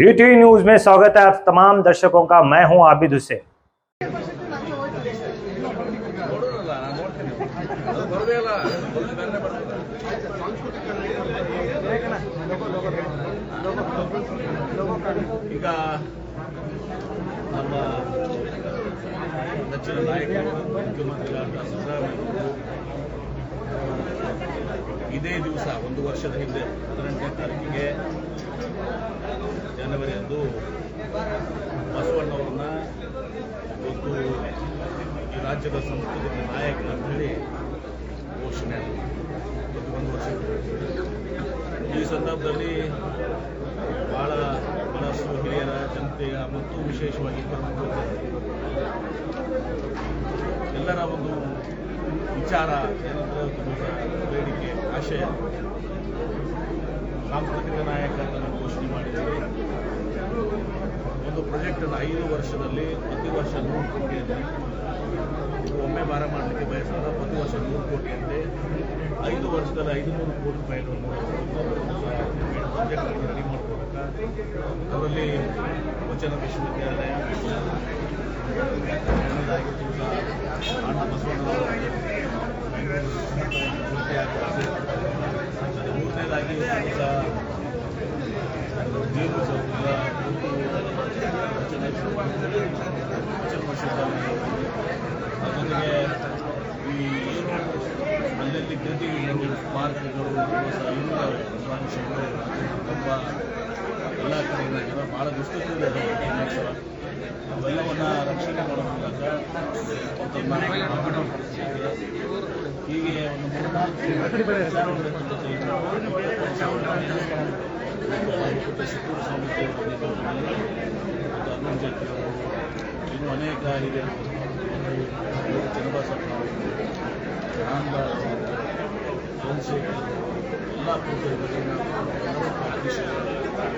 UTV news में स्वागत है आप तमाम दर्शकों का मैं हूं आबिद हुसैन ನೋಡೋಣಲ್ಲ ನಾನು ನೋಡ್ತೀನಿ ಅದು ಬರೋದೇ ಇಲ್ಲ ಬರೋದು ಬೇರೆ ಬರ್ತದೆ ಈಗ ನಮ್ಮ ನೆಚ್ಚಿನ ನಾಯಕರು ಮುಖ್ಯಮಂತ್ರಿಗಳಾದ ಸಿದ್ದರಾಮಯ್ಯ ಇದೇ ದಿವಸ ಒಂದು ವರ್ಷದ ಹಿಂದೆ ಹದಿನೆಂಟನೇ ತಾರೀಕಿಗೆ ಜನವರಿ ಅಂದು ಬಸವಣ್ಣವ್ರನ್ನ ಒಂದು ಈ ರಾಜ್ಯದ ಸಂಸ್ಕೃತಿಯ ನಾಯಕ ಅಂತೇಳಿ ಘೋಷಣೆ. ಒಂದು ವರ್ಷ ಈ ಸಂದರ್ಭದಲ್ಲಿ ಬಹಳ ಬಹಳಷ್ಟು ಹಿರಿಯರ ಜನತೆಯ ಮತ್ತು ವಿಶೇಷವಾಗಿ ಎಲ್ಲರ ಒಂದು ವಿಚಾರ, ಏನಂದ್ರೆ ಬೇಡಿಕೆ, ಆಶಯ ಸಾಂಸ್ಕೃತಿಕ ನಾಯಕ ಅಂತ ಘೋಷಣೆ ಮಾಡಿದ್ದೀವಿ ಒಂದು ಪ್ರಾಜೆಕ್ಟ್ ಅನ್ನು ಐದು ವರ್ಷದಲ್ಲಿ ಪ್ರತಿ ವರ್ಷ ನೂರು ಕೋಟಿ ಅಂತೆ. ಇದು ಒಮ್ಮೆ ಭಾರ ಮಾಡಲಿಕ್ಕೆ ಬಯಸಿದ ಪ್ರತಿ ವರ್ಷ ನೂರು ಕೋಟಿ ಅಂತೆ. ಐದು ವರ್ಷದಲ್ಲಿ ಐದುನೂರು ಕೋಟಿ ರೂಪಾಯಿಗಳನ್ನು ಪ್ರಾಜೆಕ್ಟ್ ರೆಡಿ ಮಾಡ್ಕೊಳ್ಬೇಕಾ? ಅದರಲ್ಲಿ ವಚನ ವಿಶ್ವವಿದ್ಯಾಲಯ ಬಸವಣ್ಣ ಅಣ್ಣ ಬಸವಣ್ಣನವರ ಮೂರನೇದಾಗಿ ಕೂಡ ಅದರೊಂದಿಗೆ ಈ ಏನು ಅಲ್ಲಲ್ಲಿ ಗದಿಗಳು ಪಾರ್ಕ್ಗಳು ಇರುತ್ತವೆ ಅಂಶಗಳು ತುಂಬ ಎಲ್ಲ ಕಡೆಯಿಂದ ಭಾಳ ಅದು ಅವೆಲ್ಲವನ್ನ ರಕ್ಷಣೆ ಮಾಡೋ ಮೂಲಕ ಹೀಗೆ ಒಂದು ಜೇಟ್ಲಿ ಅವರು ಇನ್ನು ಅನೇಕ ಹಿರಿಯರು ಚನ್ನಬಸಪ್ಪ ರಾಮದಾಸ್ ಎಲ್ಲ ಪೂಜೆಗಳು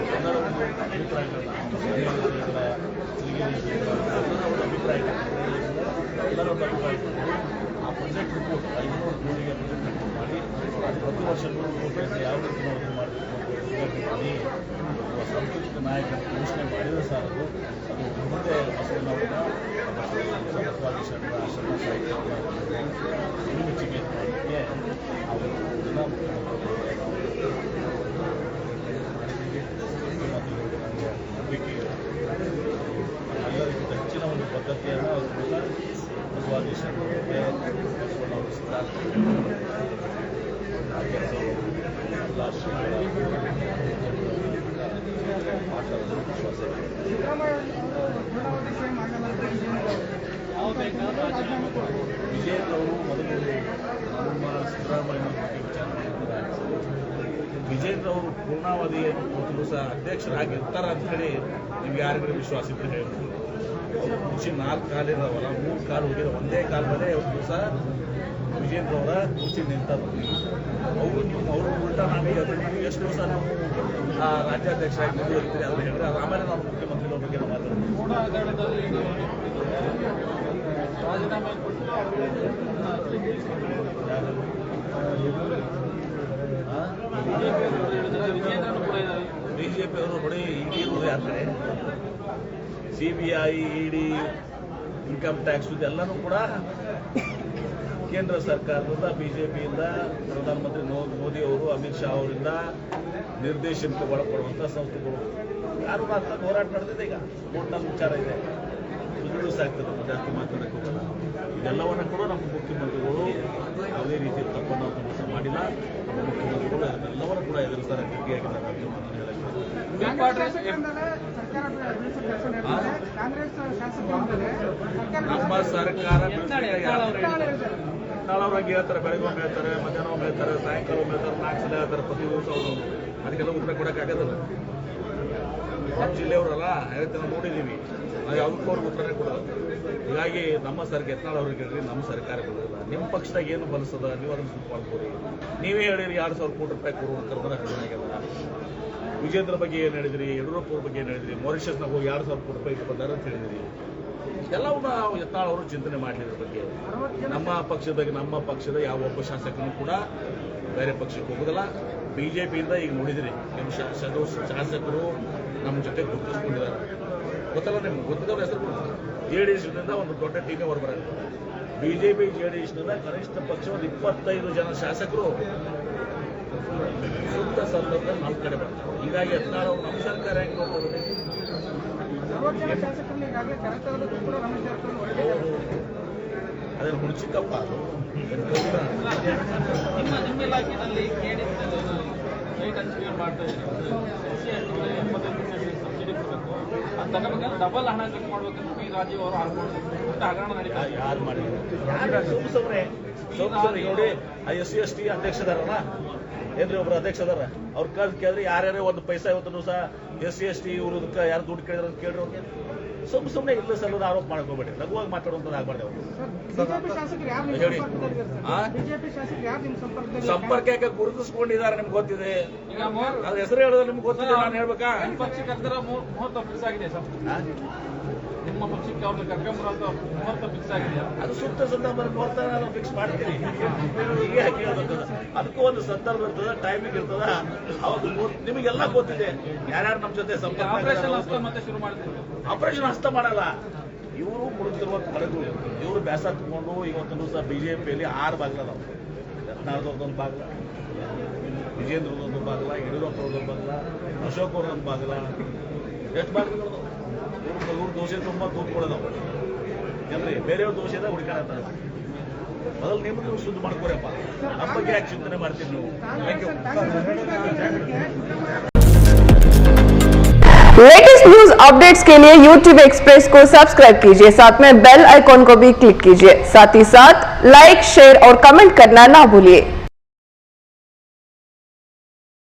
ಎಲ್ಲರ ಒಂದು ಅಭಿಪ್ರಾಯಗಳನ್ನ ಹಿರಿಯರ ಎಲ್ಲರ ಅಭಿಪ್ರಾಯಗಳು ಎಲ್ಲರ ಒಂದು ಅಭಿಪ್ರಾಯ ಆ ಪ್ರಾಜೆಕ್ಟ್ ರಿಪೋರ್ಟ್ ಐನೂರು ಕೋಟಿಗೆ ಪ್ರಾಜೆಕ್ಟ್ ರಿಪೋರ್ಟ್ ಮಾಡಿ ಪ್ರತಿ ವರ್ಷ ನೂರು ರೂಪಾಯಿ ಯಾವ ರೀತಿ ನಾವು ಇದು ಮಾಡಬೇಕು ಅಂತ ಹೇಳಿ ಒಬ್ಬ ಸಾಂಸ್ಕೃತಿಕ ನಾಯಕ ಘೋಷಣೆ ಮಾಡಿದ್ರೆ ಸಾಲದು ಅದು ಮುಂದೆ ಬಸವಣ್ಣವ್ರನ್ನ ಸಮರ್ಥವಾಗಿ ಶರಣ ಶರಣ ಸಾಹಿತ್ಯ ಮೆಚ್ಚುಗೆ ಮಾಡಲಿಕ್ಕೆ ಅವರು ಜನ ಮುಖ್ಯಮಂತ್ರಿಗಳು ನಂಬಿಕೆ ಎಲ್ಲರಿಗಿಂತ ಹೆಚ್ಚಿನ ಒಂದು ಪದ್ಧತಿಯನ್ನು ಅವರು ಕೂಡ ಬಸವಾದಿ ಶರಣರಿಗೆ ಬಸವಣ್ಣವರು ಸಿದ್ಧಾಂತ ಆ ಕೆಲಸವನ್ನು ಎಲ್ಲ ಶ್ರೀಗಳ ಮಾತಾಡಲು ವಿಶ್ವಾಸ ಇದೆ ವಿಜಯೇಂದ್ರ ಅವರು ಮೊದಲು ನಮ್ಮ ಸಿದ್ದರಾಮಯ್ಯ ಬಗ್ಗೆ ವಿಜೇಂದ್ರ ಅವರು ಪೂರ್ಣಾವಧಿ ಒಂದು ದಿವಸ ಅಧ್ಯಕ್ಷರಾಗಿರ್ತಾರೆ ಅಂತ ಹೇಳಿ ನಿಮ್ಗೆ ಯಾರಿಗೂ ವಿಶ್ವಾಸ ಇದ್ರೆ ಹೇಳಿ? ಕೃಷಿ ನಾಲ್ಕು ಕಾಲು ಇದಾವಲ್ಲ ಮೂರು ಕಾಲು ಹೋಗಿರೋ ಒಂದೇ ಕಾಲು ಮೇಲೆ ಒಂದು ದಿವಸ ವಿಜೇಂದ್ರ ಅವರ ಕುರ್ಚಿ ನಿಂತದ್ದು ಅವರು ಅವರು ಉಲ್ಟಾ ನಾನು ಅದು ನೀವು ಎಷ್ಟು ದಿವಸ ನಾವು ಆ, ರಾಜ್ಯಾಧ್ಯಕ್ಷರಾಗಿ ಮುಂದುವರಿತೀರಿ ಅದನ್ನು ಹೇಳಿದ್ರೆ ಆಮೇಲೆ ನಾವು ಮುಖ್ಯಮಂತ್ರಿಗಳ ಬಗ್ಗೆ ನಾವು ಮಾತಾಡ್ತೀವಿ. ಬಿಜೆಪಿ ಅವರು ಇಡಿ ಇರೋದು ಕಡೆ C B I ED income tax ಇದೆಲ್ಲನೂ ಕೂಡ ಕೇಂದ್ರ ಸರ್ಕಾರದಿಂದ ಬಿಜೆಪಿಯಿಂದ ಪ್ರಧಾನಮಂತ್ರಿ ಮೋದಿ ಅವರು ಅಮಿತ್ ಶಾ ಅವರಿಂದ ನಿರ್ದೇಶನಕ್ಕೆ ಒಳಪಡುವಂಥ ಸಂಸ್ಥೆಗಳು. ಯಾರು ಮಾತ್ರ ಹೋರಾಟ ನಡೆದಿದೆ ಈಗ? ಕೋರ್ಟ್ನಲ್ಲಿ ವಿಚಾರ ಇದೆ. ಸಾಕ್ತದೆ ನಮ್ಮ ಜಾಸ್ತಿ ಮಾತಾಡಕ್ಕೆ ಹೋಗಲ್ಲ. ಇದೆಲ್ಲವನ್ನ ಕೂಡ ನಮ್ಮ ಮುಖ್ಯಮಂತ್ರಿಗಳು ಯಾವುದೇ ರೀತಿ ತಪ್ಪನ್ನು ಕೆಲಸ ಮಾಡಿಲ್ಲ. ನಮ್ಮ ಮುಖ್ಯಮಂತ್ರಿಗಳು ಅದನ್ನೆಲ್ಲವನ್ನೂ ಕೂಡ ಎದುರಿಸ್ತಾರೆ ಗಟ್ಟಿಯಾಗಿದ್ದಾರೆ ಅಂತ ಮಾತನ್ನು ಹೇಳಕ್ಕೆ ನಮ್ಮ ಸರ್ಕಾರ ನಾಳೆ ಅವ್ರು ಹೇಳ್ತಾರೆ, ಬೆಳಗ್ಗೆ ಹೇಳ್ತಾರೆ, ಮಧ್ಯಾಹ್ನ ಹೇಳ್ತಾರೆ, ಸಾಯಂಕಾಲ ಹೇಳ್ತಾರೆ, ನಾಲ್ಕು ಸಲ ಹೇಳ್ತಾರೆ, ಪ್ರತಿ ದಿವಸ ಅವರು. ಅದಕ್ಕೆಲ್ಲ ಉತ್ತರ ಕೊಡೋಕ್ಕಾಗೋದಿಲ್ಲ ನಮ್ಮ ಜಿಲ್ಲೆಯವರಲ್ಲ ಹೇಳ್ತಾರೆ ನೋಡಿದ್ದೀವಿ ನಾವು ಯಾವುದಕ್ಕೂ ಅವ್ರಿಗೆ ಉತ್ತರನೇ ಕೊಡೋದು ಹೀಗಾಗಿ ನಮ್ಮ ಸರ್ಕಾರ ಯತ್ನಾಳ್ ಅವ್ರಿಗೆ ಹೇಳ್ರಿ, ನಮ್ಮ ಸರ್ಕಾರ ಕೊಡೋದಿಲ್ಲ ನಿಮ್ಮ ಪಕ್ಷದಾಗ ಏನು ಬಲಿಸದ, ನೀವು ಅದನ್ನು ಸುಟ್ಟು ನೀವೇ ಹೇಳಿರಿ, ಎರಡು ಸಾವಿರ ಕೋಟಿ ರೂಪಾಯಿ ಕೊಡುವ ಕರೆದ್ರೆ ಆಗ್ಯದ. ವಿಜೇಂದ್ರ ಬಗ್ಗೆ ಏನು ಹೇಳಿದ್ರಿ, ಯಡಿಯೂರಪ್ಪ ಅವ್ರ ಬಗ್ಗೆ ಏನು ಹೇಳಿದ್ರಿ ಮಾರಿಷಸ್ನಾಗ ಹೋಗಿ ಎರಡು ಸಾವಿರ ಕೋಟಿ ರೂಪಾಯಿ ಬಂದಾರ ಅಂತ ಹೇಳಿದ್ರಿ. ಎಲ್ಲವನ್ನ ಯತ್ನಾಳ್ ಅವರು ಚಿಂತನೆ ಮಾಡಲಿ ಇದ್ರ ಬಗ್ಗೆ. ನಮ್ಮ ಪಕ್ಷದ ಬಗ್ಗೆ, ನಮ್ಮ ಪಕ್ಷದ ಯಾವ ಒಬ್ಬ ಶಾಸಕನು ಕೂಡ ಬೇರೆ ಪಕ್ಷಕ್ಕೆ ಹೋಗೋದಿಲ್ಲ. ಬಿಜೆಪಿಯಿಂದ ಈಗ ನೋಡಿದಿರಿ, ನಿಮ್ಮ ಶಾಸಕರು ಶಾಸಕರು ನಮ್ಮ ಜೊತೆ ಗುರುತಿಸ್ಕೊಂಡಿದ್ದಾರೆ. ಗೊತ್ತಲ್ಲ ನಿಮ್ಗೆ? ಗೊತ್ತಿದ್ದವ್ರ ಹೆಸರು ಜೆ ಡಿ ಎಸ್ನಿಂದ ಒಂದು ದೊಡ್ಡ ಟೀಮೇ ಹೊರಬರಲ್ಲ ಬಿ ಜೆ ಡಿ ಎಸ್ನಿಂದ ಕನಿಷ್ಠ ಪಕ್ಷ ಒಂದು ಇಪ್ಪತ್ತೈದು ಜನ ಶಾಸಕರು ಸೂಕ್ತ ಸಂದರ್ಭದಲ್ಲಿ ನಮ್ಮ ಕಡೆ ಬರ್ತಾರೆ. ಹೀಗಾಗಿ ಹದಿನಾರು ನಮ್ಮ ಸರ್ಕಾರ ಹೆಂಗೆ ಅದೇನು ಹುಡುಚಿಕಪ್ಪ ಅದು? ನಿಮ್ಮ ನಿಮ್ಮ ಇಲಾಖೆಯಲ್ಲಿ ಹಂಚಿಕೆ ಮಾಡ್ತಾ ಎಪ್ಪತ್ತೈದು ಪರ್ಸೆಂಟ್ ಸಬ್ಸಿಡಿ ಕೊಡಬೇಕು. ಅದು ತಗೋಬೇಕಂದ್ರೆ ಡಬಲ್ ಹಣ ಚೆಕ್ ಮಾಡ್ಬೇಕಂತ ಪಿ ರಾಜೀವ್ ಅವರು ಆಡ್ಕೊಂಡು ದೊಡ್ಡ ಹಗರಣ ನಡೀತಾ ಯಾ- ಯಾರು ಮಾಡಿದ್ರು? ನೋಡಿ ಆ ಎಸ್ ಸಿ ಎಸ್ ಟಿ ಅಧ್ಯಕ್ಷ ಅದಾರಲ್ಲ ಏನ್ರಿ ಒಬ್ರು ಅಧ್ಯಕ್ಷ ಅದಾರ? ಅವ್ರ ಕಾಲ್ ಕೇಳಿದ್ರೆ ಯಾರ್ಯಾರೇ ಒಂದು ಪೈಸಾ ಇವತ್ತು ಸಹ ಎಸ್ ಸಿ ಎಸ್ ಟಿ ಇವ್ರದಕ್ಕ ಯಾರು ದುಡ್ಡು ಕೇಳಿದ್ರು ಅಂತ ಕೇಳಿರೋ ಸುಮ್ ಸುಮ್ಮನೆ ಇಲ್ಲ ಸಲ್ಲದ ಆರೋಪ ಮಾಡ್ಕೋಬೇಡಿ ಲಘುವಾಗಿ ಮಾತಾಡುವಂಥದ್ದು ಆಗ್ಬಾರ್ದು ಸರ್ ಬಿಜೆಪಿ ಶಾಸಕರು ಯಾರು ನಿಮ್ಮ ಹೇಳಿ. ಸರ್ ಸಂಪರ್ಕ ಯಾಕೆ ಗುರುತಿಸ್ಕೊಂಡಿದ್ದಾರೆ ನಿಮ್ಗೆ ಗೊತ್ತಿದೆ? ಅದ್ರ ಹೆಸರು ಹೇಳಿದ್ರೆ ನಿಮ್ಗೆ ಗೊತ್ತಿದೆ ನಾನು ಹೇಳ್ಬೇಕಾ? ನಿಮ್ಮ ಪಕ್ಷಕ್ಕೆ ಅವ್ರನ್ನ ಕರ್ಕೊಂಬರೋದು ಮುಹೂರ್ತ ಫಿಕ್ಸ್ ಆಗಿದೆ ಅದು ಸೂಕ್ತ ಸಂದರ್ಭ ಮುಹೂರ್ತ ನಾವು ಫಿಕ್ಸ್ ಮಾಡ್ತೀವಿ. ಅದಕ್ಕೂ ಒಂದು ಸಂದರ್ಭ ಇರ್ತದ ಟೈಮಿಂಗ್ ಇರ್ತದ. ಅವ್ರು ನಿಮಗೆಲ್ಲ ಗೊತ್ತಿದೆ. ಯಾರ್ಯಾರು ನಮ್ಮ ಜೊತೆ ಸಂಪರ್ಕ ಆಪರೇಷನ್ ಹಸ್ತ ಮತ್ತೆ ಶುರು ಮಾಡ್ತೀವಿ ಆಪರೇಷನ್ ಹಸ್ತ ಮಾಡಲ್ಲ. ಇವರು ಮುಳುಗ್ತಿರುವ ಕಡೆಗಳು ಇವರು ಬ್ಯಾಸ ತಗೊಂಡು ಇವತ್ತು ಸಹ ಬಿಜೆಪಿಯಲ್ಲಿ ಆರು ಬಾಗಿಲ ನಾವು. ರತ್ನಾಳದವ್ರದ್ದೊಂದು ಬಾಗಿಲ ವಿಜೇಂದ್ರದೊಂದು ಬಾಗಿಲ ಯಡಿಯೂರಪ್ಪರದೊಂದು ಬಾಗಿಲ ಅಶೋಕ್ ಅವ್ರದೊಂದು ಬಾಗಿಲ ಎಷ್ಟು ಬಾಗಿಲಗಳು ಇವ್ರು ಇವ್ರ ದೋಷೆ ತುಂಬ ಕೂತ್ಕೊಳ್ಳೋದವು ಏನ್ರಿ ಬೇರೆಯವ್ರ ದೋಷದ ಹುಡುಕಾಡತ್ತಾರೆ ಮೊದಲು ನಿಮ್ಗೆ ನೀವು ಶುದ್ಧ ಮಾಡ್ಕೊರಪ್ಪ ನಮ್ಮ ಬಗ್ಗೆ ಯಾಕೆ ಚಿಂತನೆ ಮಾಡ್ತೀರಿ ನೀವು thank you Congress Congress latest news updates के लिए YouTube एक्सप्रेस को सब्सक्राइब कीजिए साथ में बेल आइकॉन को भी क्लिक कीजिए साथ ही साथ लाइक शेयर और कमेंट करना ना भूलिए